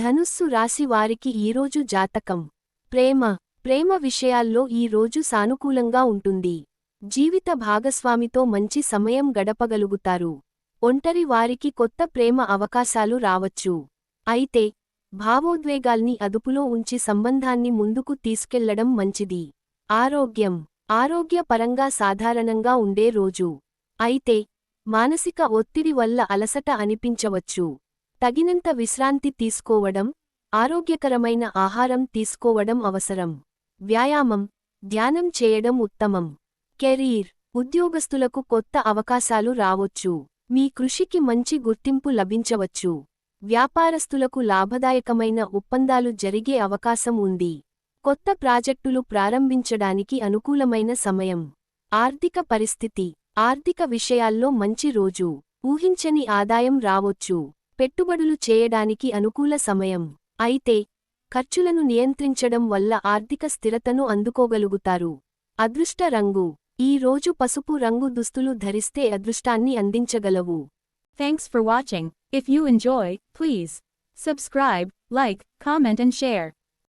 ధనుస్సు రాశి వారికి ఈరోజు జాతకం. ప్రేమ. ప్రేమ విషయాల్లో ఈ రోజు సానుకూలంగా ఉంటుంది. జీవిత భాగస్వామితో మంచి సమయం గడపగలుగుతారు. ఒంటరి వారికి కొత్త ప్రేమ అవకాశాలు రావచ్చు. అయితే భావోద్వేగాల్ని అదుపులో ఉంచి సంబంధాన్ని ముందుకు తీసుకెళ్ళడం మంచిది. ఆరోగ్యం. ఆరోగ్యపరంగా సాధారణంగా ఉండే రోజు. అయితే మానసిక ఒత్తిడి వల్ల అలసట అనిపించవచ్చు. తగినంత విశ్రాంతి తీసుకోవడం ఆరోగ్యకరమైన ఆహారం తీసుకోవడం అవసరం. వ్యాయామం ధ్యానం చేయడం ఉత్తమం. కెరీర్ ఉద్యోగస్తులకు కొత్త అవకాశాలు రావొచ్చు. మీ కృషికి మంచి గుర్తింపు లభించవచ్చు. వ్యాపారస్తులకు లాభదాయకమైన ఒప్పందాలు జరిగే అవకాశం ఉంది. కొత్త ప్రాజెక్టులు ప్రారంభించడానికి అనుకూలమైన సమయం. ఆర్థిక పరిస్థితి ఆర్థిక విషయాల్లో మంచి రోజు. ఊహించని ఆదాయం రావొచ్చు. పెట్టుబడులు చేయడానికి అనుకూల సమయం. అయితే ఖర్చులను నియంత్రించడం వల్ల ఆర్థిక స్థిరతను అందుకోగలుగుతారు. అదృష్ట రంగు. ఈ రోజు పసుపు రంగు దుస్తులు ధరిస్తే అదృష్టాన్ని అందించగలవు. Thanks for watching if you enjoy please subscribe like comment and share